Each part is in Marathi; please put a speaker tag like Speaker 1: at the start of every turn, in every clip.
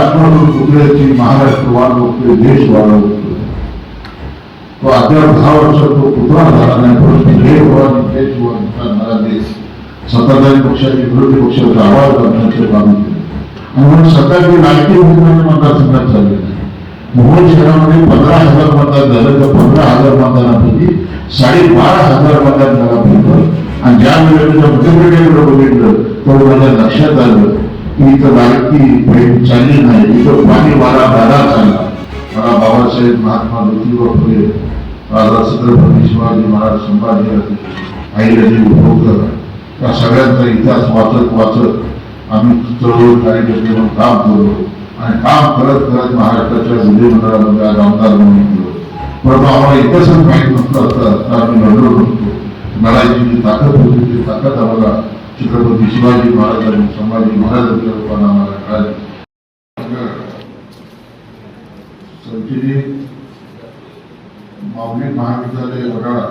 Speaker 1: आश्वासन पुतळ्याची महाराष्ट्र वाढवतोय देश वाढवतोय तो अद्याप दहा वर्षात तो पुतळा झाला नाही परंतु जय भवानी जय शिवानी करणारा देश. सत्ताधारी पक्षाचे विरोधी पक्षाचा आवाज करण्याचे काम केले. आणि म्हणून सत्ताची नाटकी होऊन मतदारसंघात चालले मुंबई शहरामध्ये पंधरा हजार मतदान झालं तर पंधरा हजार मतदानापैकी साडेबारा हजार मतदान झाला. पाहिजे आणि ज्या वेळेला मतपेढीकडे बघितलं तर माझ्या लक्षात आलं की इथं लायकी भेट चालली नाही इथं पाणी वारा दादा चालला मला बाबासाहेब महात्मा ज्योतिबा फुले राजा छत्रपती शिवाजी महाराज संभाजी अहिल्याजी होळकर या सगळ्यांचा इतिहास वाचत वाचत आम्ही चळवळ कार्यकर्ते म्हणून काम करतो आणि काम करत करत महाराष्ट्राच्या विधिमंडळामध्ये आज आमदार म्हणून गेलो परंतु आम्हाला इतिहासच माहीत नसतं असतं तर आम्ही लढलो नसतो लढायची जी ताकद होती ती ताकद आम्हाला छत्रपती शिवाजी महाराज आणि संभाजी महाराजांच्या रूपानं आम्हाला मिळाली संचिनी मावली महाविद्यालय वडाळा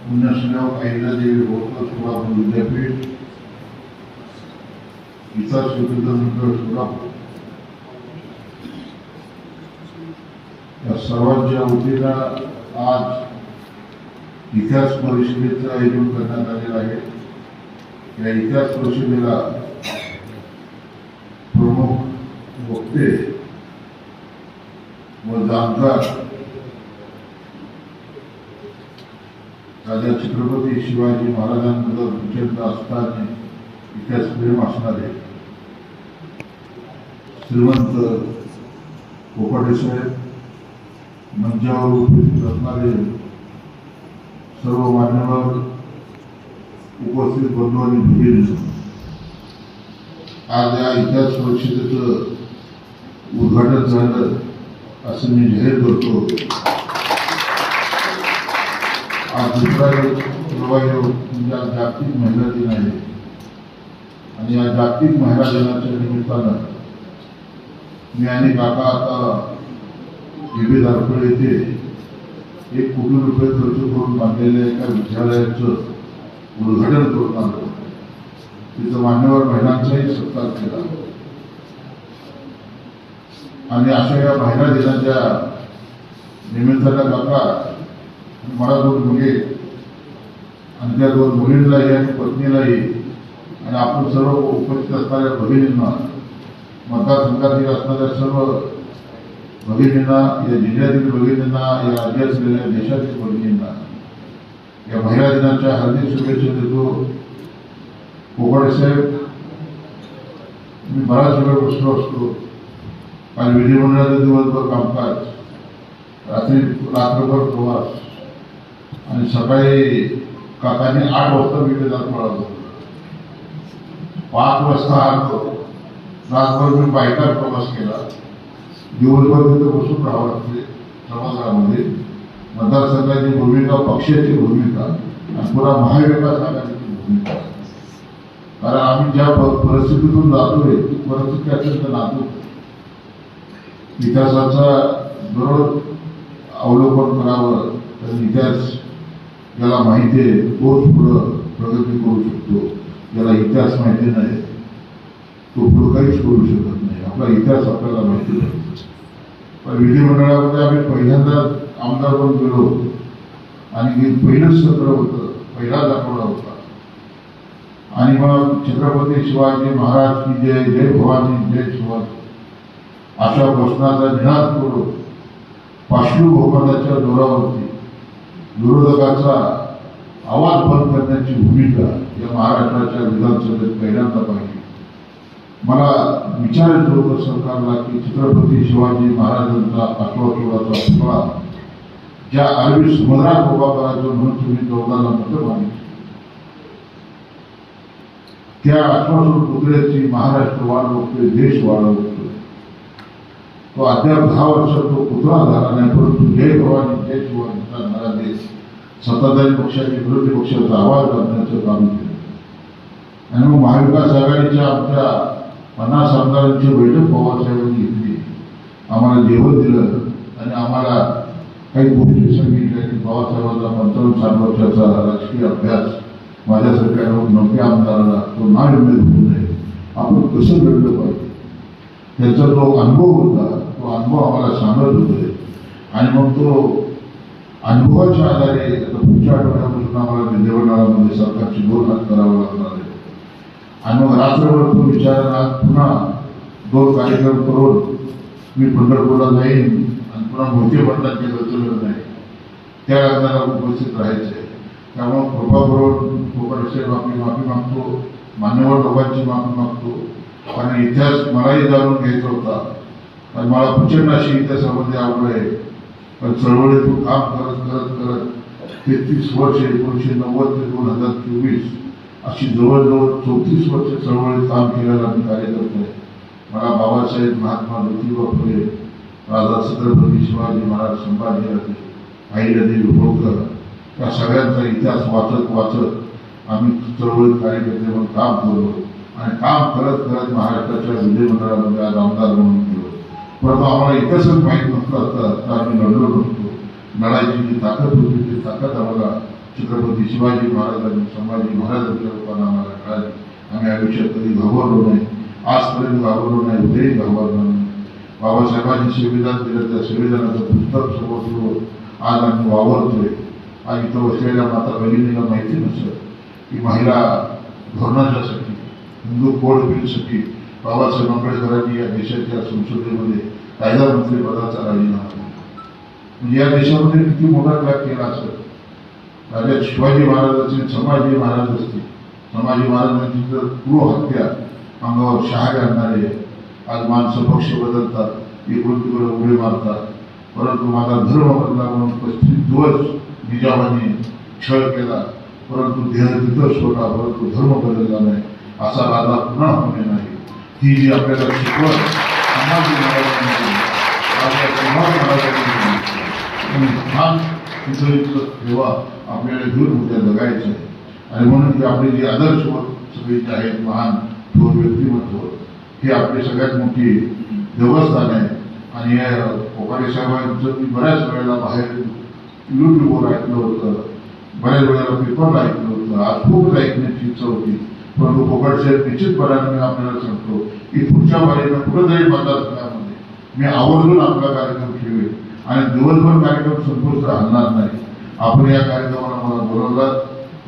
Speaker 1: पुण्यश्रीराव अहिल्यादेवी होतं सोलापूर विद्यापीठ इतर सुविधांकडे सोलापूर या सर्वांच्या वतीनं आज इतिहास परिषदेचं आयोजन करण्यात आलेलं आहे. या इतिहास परिषदेला प्रमुख वक्ते व जाणकार राजा छत्रपती शिवाजी महाराजांबद्दल प्रचंड असताना इतिहास प्रेम असणारे श्रीमंत कोपाटे साहेब मंचावर उपस्थित असणारे सर्व मान्यवर उपस्थित बंधू आणि भगिनी आज या इतिहास परिषदेचं उद्घाटन झालं असं मी जाहीर करतो. आज दुसरा प्रवाही म्हणजे आज जागतिक महिला दिन आहे. आणि या जागतिक महिला दिनाच्या निमित्तानं मी आणि काका आता विविध येथे एक कोटी रुपये खर्च करून बांधलेल्या एका विद्यालयाचं उद्घाटन करून आलो. तिथं मान्यवर महिलांचाही सत्कार केला. आणि अशा या महिला दिनाच्या निमित्तानं काका मला दोन मुली आणि त्या दोन मुलींनाही आणि पत्नीलाही आणि आपण सर्व उपस्थित असणाऱ्या भगिनींना मतदारसंघातील असणाऱ्या सर्व भगिनींना या जिल्ह्यातील भगिनींना या राज्यात असलेल्या देशातील भगिनींना या महिला दिनाच्या हार्दिक शुभेच्छा देतो. कोकणे साहेब मी बराच वेळ बसलो असतो. काल विधिमंडळाचं दिवसभर कामकाज रात्री रात्रभर प्रवास आणि सकाळी काकाने आठ वाजता मी वेदांत पळालो पाच वाजता आलो. रातभर मी बायकार प्रवास केला. दिवसभर तिथं बसून राहावं लागते. सभागृहामध्ये मतदारसंघाची भूमिका पक्षाची भूमिका आणि पुन्हा महाविकास आघाडीची भूमिका. कारण आम्ही ज्या परिस्थितीतून जातोय ती परिस्थिती अत्यंत नातो इतिहासाचा दररोज अवलोकन करावं तर इतिहास ज्याला माहिती आहे तोच पुढं प्रगती करू शकतो. ज्याला इतिहास माहिती नाही तो पुढं काहीच करू शकत नाही. आपला इतिहास आपल्याला माहिती नाही पण विधिमंडळामध्ये आम्ही पहिल्यांदा आमदार पण गेलो आणि हे पहिलंच सत्र होतं. पहिला दाखवला होता. आणि मग छत्रपती शिवाजी महाराज की जय जय भवानी जय शिवाजी. अशा घोषणाचा निनाद करून पाशवी बहुमताच्या जोरावरती विरोधकाचा आवाज बंद करण्याची भूमिका या महाराष्ट्राच्या विधानसभेत पहिल्यांदा पाहिली. मला विचारायचं होतं सरकारला की छत्रपती शिवाजी महाराजांचा अश्वासोडाचा पुतळा ज्या अरबी समुद्रात उभा करायचं म्हणून तुम्ही चौदाला मतं मागितली त्या अश्वासूर पुतळ्याची महाराष्ट्र वाढवतोय देश वाढवतोय. तो अद्याप दहा वर्षात तो पुतळा झाला नाही परंतु जय भवानी जय शिवाजीचा करणारा देश सत्ताधारी पक्षाचे विरोधी पक्षाचा आवाज करण्याचं काम केलं. आणि मग महाविकास आघाडीच्या आमच्या पन्नास आमदारांची बैठक पवारसाहेबांनी घेतली. आम्हाला जेवण दिलं आणि आम्हाला काही गोष्टी सांगितल्या की पवारसाहेबांचा पंचावन्न साठ वर्षाचा राजकीय अभ्यास माझ्यासारख्या नव्या आमदाराला तो ना उमेद होऊ नये. आपण कसं घडलं पाहिजे? त्याचा जो अनुभव होता तो अनुभव आम्हाला सांगत होते. आणि मग तो अनुभवाच्या आधारे आता पुढच्या आठवड्यापासून आम्हाला विधिमंडळामध्ये सरकारची दोन हात करावं लागणार आहे. आणि मग रात्रभर तो विचारणार पुन्हा दोन कार्यक्रम करून मी पंढरपूरला जाईन आणि पुन्हा मोठे म्हणतात ते रचलं नाही. त्या लग्नाला उपस्थित राहायचे त्यामुळे कृपा करून कोकणचे माफी माफी मागतो मान्यवर लोकांची माफी मागतो. आणि इतिहास मलाही जाणून घ्यायचा होता. आणि मला प्रचंड अशी इतिहासामध्ये आवड आहे. पण चळवळीतून काम करत करत करत तेहतीस वर्ष एकोणीसशे नव्वद ते दोन हजार चोवीस अशी जवळजवळ चौतीस वर्ष चळवळीत काम केलेला मी कार्य आहे. मला बाबासाहेब महात्मा ज्योतिबा फुले राजा छत्रपती शिवाजी महाराज संभाजीराजे अहिल्यादेवी होळकर या सगळ्यांचा इतिहास वाचत वाचत आम्ही चळवळीत कार्यकर्ते म्हणून काम करतो आणि काम करत करत महाराष्ट्राच्या विधिमंडळामध्ये आज आमदार म्हणून गेलो. परंतु आम्हाला इतिहासच माहीत नसतं असतं तर आम्ही लढलो नसतो. लढायची जी ताकद होती ती ताकद आम्हाला छत्रपती शिवाजी महाराजांनी संभाजी महाराजांच्या रूपानं आम्हाला कळाले आम्ही आयुष्यात कधी घाबरलो नाही. आजपर्यंत घाबरलो नाही उद्याही घाबरलो नाही. बाबासाहेबांनी संविधान दिलं त्या संविधानाचं पुस्तक समोर ठेवून आज आम्ही वावरतोय. आज इथं बसलेल्या माता भगिनीला माहिती नसतं की महिला धोरणाच्यासाठी हिंदू कोड बिलसाठी बाबासाहेब आंबेडकरांनी या देशाच्या संसदेमध्ये कायदा मंत्री पदाचा राजीनामा म्हणजे या देशामध्ये किती मोठा त्याग केला असेल? राजा शिवाजी महाराज असतील संभाजी महाराज असतील संभाजी महाराजांची तर गृहहत्या हत्या अंगावर शहा घालणारे आज माणसं पक्ष बदलतात इकडून तिकडे उडे मारतात. परंतु माझा धर्म बदला म्हणून पस्तीस दिवस निजामाने छळ केला. परंतु देह तिथंच होता परंतु धर्म बदलला नाही. असा राजा पुन्हा होणे नाही. ही जी आपल्याला शिकवण संभाजी महाराजांनी महाराजांनी आणि तिथं ठेवा आपल्याला घेऊन उद्या जगायचं आहे. आणि म्हणून ही आपली जी आदर्श सगळी आहेत महान थोर व्यक्तिमत्व ही आपली सगळ्यात मोठी देवस्थान आहे. आणि या कोकाटे साहेबांचं मी बऱ्याच वेळेला बाहेर युट्यूबवर ऐकलं होतं बऱ्याच वेळेला पेपरला ऐकलं होतं. आज खूप ऐकण्याची इच्छा होती. परंतु कोकण साहेब निश्चितपणाने मी आपल्याला सांगतो की पुढच्या वारीनं जाईल मतदारसंघामध्ये मी आवर्जून आपला कार्यक्रम ठेवेल आणि दिवसभर कार्यक्रम संपुष्ट आणणार नाही. आपण या कार्यक्रमाला मला बोलवलं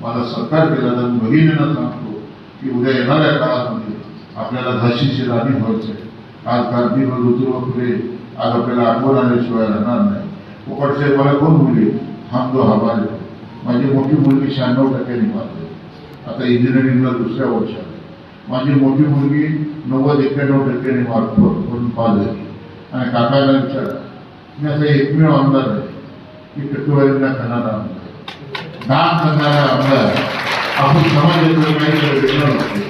Speaker 1: मला सत्कार केला तर भगिनीनं सांगतो की उद्या येणाऱ्या काळामध्ये आपल्याला झाशीची राणी व्हायचं आहे. आज कार्तिक ऋतू फुले आज आपल्याला आठवण आल्याशिवाय राहणार नाही. पोपटचे मला कोण मुली? हम दो हमारे माझी मोठी मुलगी शहाण्णव टक्क्यांनी पास आता इंजिनिअरिंगला दुसऱ्या वर्षात माझी मोठी मुलगी नव्वद एक्क्याण्णव टक्क्यांनी मार्क म्हणून पास झाली आणि काकाला विचारा मी असा एकमेव आमदार आहे. की टक्केवारीला खाणारा आमदार दान करणारा आमदार आपण समाजातलं काही वेगळं नसते.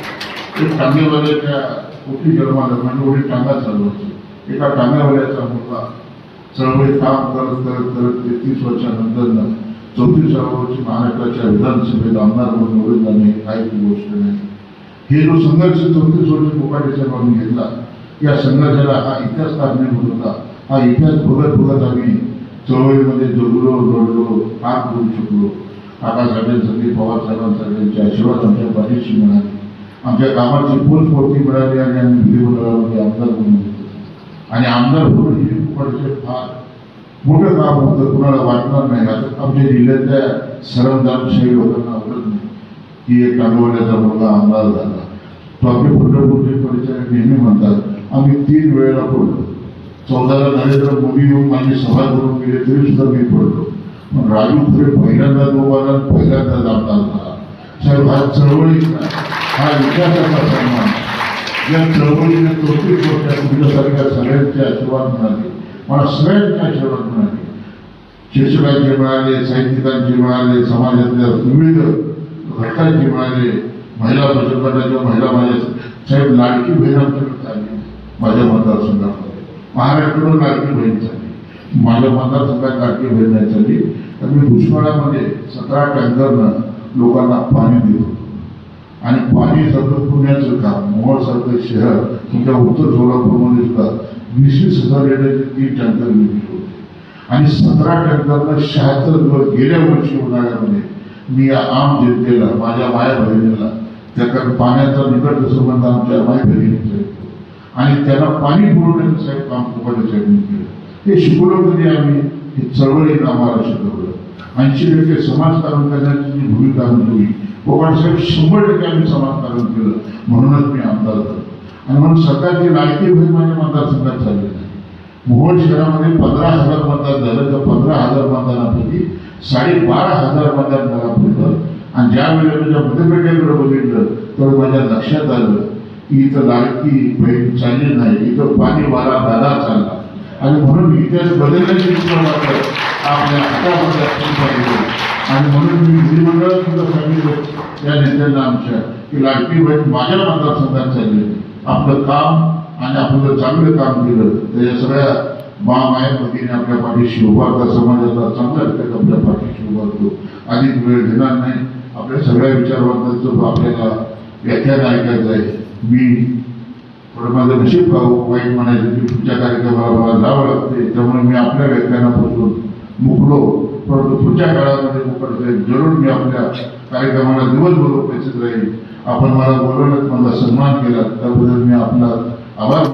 Speaker 1: ते टांगेवाल्याच्या कुठली जन्माला म्हणजे एवढी टांगा चालवायची एका टांगेवाल्याचा मुलगा चळवळीत काम करत करत करत तेहतीस वर्षानंतर चौतीसाव्या वर्षी महाराष्ट्राच्या विधानसभेत आमदार म्हणून निवडून जाणे काही गोष्ट नाही. हे जो संघर्ष चौतीस वर्ष कोकाटे साहेबांनी घेतला या संघर्षाला हा इतिहास कारणीभूत होता. हा इतिहास बघत बघत आम्ही चळवळीमध्ये जगलो लढलो काम करू शकलो. काकासाहेबांसाठी पवार साहेबांसाहेबांचे आशीर्वाद आमच्या पाठीशी मिळाले. आमच्या कामाची पोचपोटी मिळाली आणि आम्ही विधिमंडळामध्ये आमदार म्हणून आणि आमदार होणं हे खूपच फार मोठं काम होतं कुणाला वाटणार नाही. असं आमच्या जिल्ह्यातल्या सरंजामशाही लोकांना आवडत नाही. की एक कांदवाड्याचा मुलगा आमदार झाला. तो आपले पंढरपूरचे परिचय नेहमी म्हणतात आम्ही तीन वेळेला पडलो. चौदाला नरेंद्र मोदी येऊन माझी सभा करून गेले तरी सुद्धा मी पडतो पण राजू खरे पहिल्यांदा लोकांना पहिल्यांदा आमदार झाला साहेब हा चळवळीचा हा विकासाचा सन्मान या चळवळीने चौतीस वर्षात तुमच्यासारख्या सगळ्यांचे आशीर्वाद मिळाले. मला सगळ्यांचे आशीर्वाद मिळाले. शिक्षकांचे मिळाले साहित्यिकांचे मिळाले समाजातल्या विविध घटकांचे मिळाले महिला बचत गटाच्या महिला माझ्या साहेब लाडकी बहीण आमच्याकडे माझ्या मतदारसंघामध्ये. महाराष्ट्राकडून कारकी बहीण झाली माझ्या मतदारसंघात लाडकी बहीण नाही झाली तर मी दुष्काळामध्ये सतरा टँकरनं लोकांना पाणी देत होतो आणि पाणी सारखं पुण्याचं काम मोहोळसारखं शहर तुमच्या उत्तर सोलापूरमध्ये सुद्धा वीस वीस हजार लिटरचे तीन टँकर मी होते. आणि सतरा टँकरनं शहात्तर दिवस गेल्या वर्षी उन्हाळ्यामध्ये मी या आम जनतेला माझ्या माया बहिणीला त्या कारण पाण्याचा निकट संबंध आमच्या माय बहिणीचा आहे. आणि त्याला पाणी पुरवण्याचं साहेब काम कुपाटे साहेबांनी केलं. ते शिकवलं तरी आम्ही हे चळवळीनं आम्हाला शिकवलं. ऐंशी टक्के समाजकारण करण्याची जी भूमिका होती कोकण साहेब शंभर टक्के आम्ही समाजकारण केलं म्हणूनच मी आमदार झालो. आणि म्हणून सरकारची लायकी भर माझ्या मतदारसंघात झाली नाही. मोहोळ शहरामध्ये पंधरा हजार मतदान झालं. तर पंधरा हजार मतदानापैकी साडेबारा हजार मतदान मला पडलं आणि ज्या वेळेला मी मतपेटीकडे बघितलं तर माझ्या लक्षात आलं इथं लाडकी बहीण चालली नाही इथं पाणी वारा दादा चालला. आणि म्हणून इतिहास बदलण्याची इच्छा मात्र आपल्या हातामध्ये असली पाहिजे आणि म्हणून मी विधिमंडळात सुद्धा सांगितलं या नेत्यांना आमच्या की लाडकी बहीण माझ्या मतदारसंघात चालली. आपलं काम आणि आपलं चांगलं काम केलं. तर या सगळ्या मा माया भगिनी आपल्या पाठीशी उभारता समाजाचा चांगल्या घटक आपल्या पाठीशी उभारतो अधिक वेळ घेणार नाही. आपल्या सगळ्या विचारवंतांचं आपल्याला व्याख्यान ऐकायचं आहे. मी थोडं माझं नशीब भाऊ वाईट म्हणायचं की पुढच्या कार्यक्रमाला मला जावं लागते त्यामुळे मी आपल्या व्याख्यानापासून मुकलो. परंतु पुढच्या काळामध्ये मुकडते जरूर मी आपल्या कार्यक्रमाला दिवसभर उपस्थित राहील. आपण मला बोलवण्यात माझा सन्मान केला त्याबद्दल मी आपला आभार